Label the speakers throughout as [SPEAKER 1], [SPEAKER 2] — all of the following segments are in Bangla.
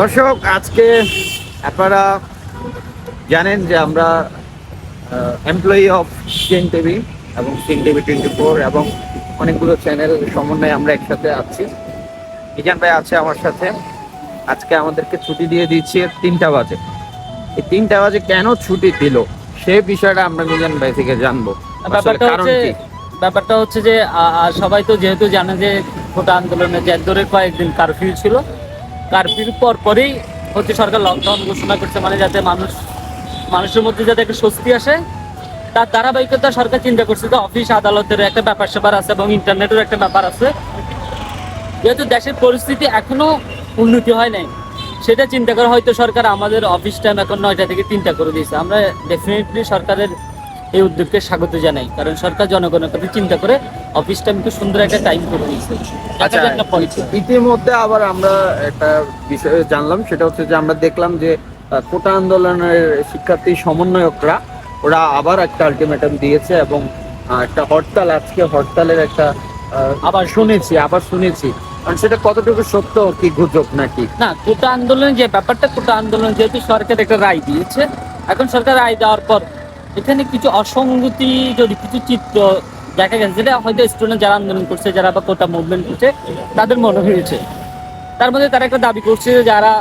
[SPEAKER 1] দর্শক আজকে আপনারা জানেন যে আমরা এমপ্লয়ি অফ সিএন টিভি এবং সিএন টিভি টোয়েন্টি ফোর এবং অনেকগুলো চ্যানেল সমন্বয়ে আমরা একসাথে আছি। মিজান ভাই আছে আমার সাথে। আজকে আমাদেরকে ছুটি দিয়ে দিচ্ছে তিনটা বাজে। এই তিনটা বাজে কেন ছুটি দিল? সে বিষয়টা আমরা মিজান ভাই থেকে জানব।
[SPEAKER 2] ব্যাপারটা হচ্ছে ব্যাপারটা হচ্ছে যে সবাই তো যেহেতু জানে যে কোটা আন্দোলনের জের ধরে কয়েকদিন কারফিউ ছিল কারফিউর পর পরেই হচ্ছে সরকার লকডাউন ঘোষণা করছে মানে যাতে মানুষ, মানুষের মধ্যে যাতে একটা স্বস্তি আসে, তার ধারাবাহিকতা সরকার চিন্তা করছে। যে অফিস আদালতের একটা ব্যাপার স্যাপার আছে এবং ইন্টারনেটের একটা ব্যাপার আছে। যেহেতু দেশের পরিস্থিতি এখনও উন্নতি হয় নাই, সেটা চিন্তা করা হয়তো সরকার আমাদের অফিস টাইম এখন নয়টা থেকে তিনটা করে দিয়েছে। আমরা ডেফিনেটলি সরকারের এই উদ্যোগকে স্বাগত জানাই। কারণ সরকার জনগণের কথা চিন্তা করে অফিস টাইমকে সুন্দর একটা টাইম করে দিয়েছে।
[SPEAKER 1] আচ্ছা ইতিমধ্যে আবার আমরা একটা বিষয় জানলাম সেটা হচ্ছে যে আমরা দেখলাম যে কোটা আন্দোলনের শিক্ষার্থী সমন্বয়করা ওরা আবার একটা আলটিমেটাম দিয়েছে এবং একটা হরতাল আজকে হরতালের একটা আবার শুনেছি আবার শুনেছি। কারণ সেটা কতটুকু সত্য কি গুজব নাকি?
[SPEAKER 2] না কোটা আন্দোলন যে ব্যাপারটা কোটা আন্দোলন যেহেতু সরকার একটা রায় দিয়েছে এখন সরকার রায় দেওয়ার পর এখানে কিছু অসঙ্গতি, যদি কিছু চিত্র দেখা গেছে, যেটা হয়তো স্টুডেন্ট যারা আন্দোলন করছে, যারা বা কোটা মুভমেন্ট করছে, তাদের মনে হয়েছে। তার মধ্যে তারা একটা দাবি করছে যে যারা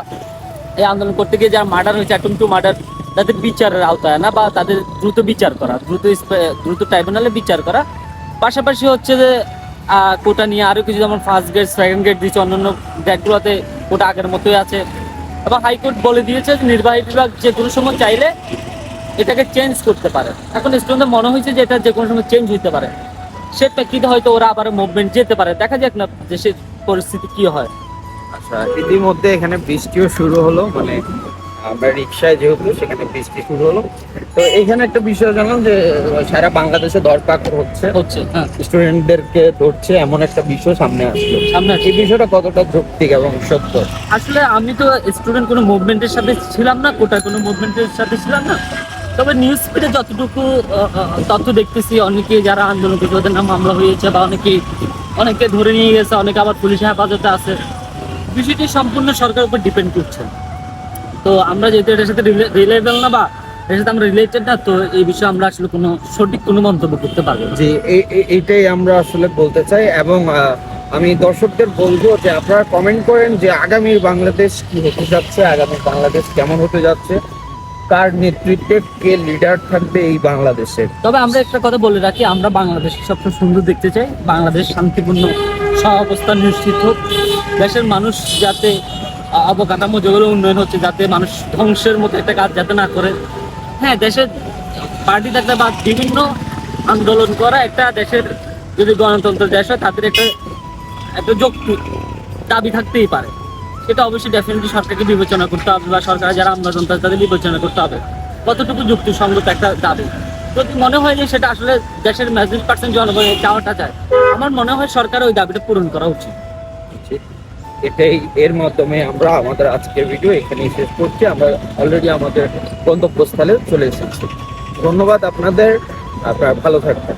[SPEAKER 2] এই আন্দোলন করতে গিয়ে যারা মার্ডার হয়েছে অ্যাটম টু মার্ডার তাদের বিচারের আওতায় না বা তাদের দ্রুত বিচার করা, দ্রুত দ্রুত ট্রাইব্যুনালে বিচার করা। পাশাপাশি হচ্ছে যে কোটা নিয়ে আরও কিছু যেমন ফার্স্ট গ্রেড সেকেন্ড গ্রেড দিচ্ছে অন্যান্য গ্রেডগুলোতে কোটা আগের মতোই আছে। এবং হাইকোর্ট বলে দিয়েছে যে নির্বাহী বিভাগ যে কোনো সময় চাইলে এটাকে চেঞ্জ করতে পারে। এখন স্টুডেন্টদের মনে হয়েছে যে এটা যে কোনো সময় চেঞ্জ হতে পারে। সে প্রেক্ষিতে হয়তো ওরা আবার মুভমেন্ট যেতে পারে। দেখা যাক না দেশের পরিস্থিতি কি হয়।
[SPEAKER 1] আচ্ছা ইতিমধ্যে এখানে বৃষ্টিও শুরু হলো। মানে আমরা রিক্সায় যেহেতু সেখানে বৃষ্টি শুরু হলো। তো এখানে একটা বিষয় জানলাম যে সারা বাংলাদেশে দরপাকড় হচ্ছে।
[SPEAKER 2] হচ্ছে হ্যাঁ।
[SPEAKER 1] স্টুডেন্টদেরকে ধরছে এমন একটা বিষয় সামনে আসলো।
[SPEAKER 2] সামনে
[SPEAKER 1] এই বিষয়টা কতটা যৌক্তিক এবং সত্য?
[SPEAKER 2] আসলে আমি তো স্টুডেন্ট কোনো মুভমেন্টের সাথে ছিলাম না কোটার কোনো মুভমেন্টের সাথে ছিলাম না। তবে নিউজ ফিডে যতটুকু তথ্য দেখতেছি, অনেকে যারা আন্দোলন করছে, ওদের নাম মামলা হয়েছে বা অনেকে অনেকে ধরে নিয়ে গেছে, অনেকে আবার পুলিশ হেফাজতে আছে। বিষয়টি সম্পূর্ণ সরকারের উপর ডিপেন্ড করছে। তো আমরা যেহেতু এটার সাথে রিলেটেবল না বা এর সাথে আমরা রিলেটেড না, তো এই বিষয়ে আমরা আসলে কোনো সঠিক কোনো মন্তব্য করতে পারব
[SPEAKER 1] যে এই- এই- এইটাই আমরা আসলে বলতে চাই এবং আমি দর্শকদের বলব যে আপনারা কমেন্ট করেন যে আগামী বাংলাদেশ কি হতে যাচ্ছে, আগামী বাংলাদেশ কেমন হতে যাচ্ছে। কার নেতৃত্বে কে লিডার থাকবে এই বাংলাদেশের
[SPEAKER 2] তবে আমরা একটা কথা বলে রাখি, আমরা বাংলাদেশকে সবসময় সুন্দর দেখতে চাই। বাংলাদেশ শান্তিপূর্ণ, সহাবস্থান নিশ্চিত হোক। দেশের মানুষ যাতে অবকাঠামো যেগুলো উন্নয়ন হচ্ছে, যাতে মানুষ ধ্বংসের মতো একটা কাজ যাতে না করে। হ্যাঁ দেশের পার্টি থাকলে বা বিভিন্ন আন্দোলন করা একটা দেশের যদি গণতন্ত্র দেশ হয়, তাদের একটা একটা যৌক্তিক দাবি থাকতেই পারে। সেটা অবশ্যই ডেফিনেটলি সরকারকে বিবেচনা করতে হবে বা সরকার যারা করে তাদের বিবেচনা করতে হবে। কতটুকু যুক্তিসঙ্গত একটা দাবি? যদি মনে হয় যে সেটা আসলে দেশের মেজরিটি পার্সেন্ট জনগণের চাওয়াটা চায় আমার মনে হয় সরকার ওই দাবিটা পূরণ করা উচিত।
[SPEAKER 1] এটাই এর মাধ্যমে আমরা আমাদের আজকের ভিডিও এখানেই শেষ করছি। আমরা অলরেডি আমাদের গন্তব্যস্থলে চলে এসেছি। ধন্যবাদ আপনাদের। আপনারা ভালো থাকবেন।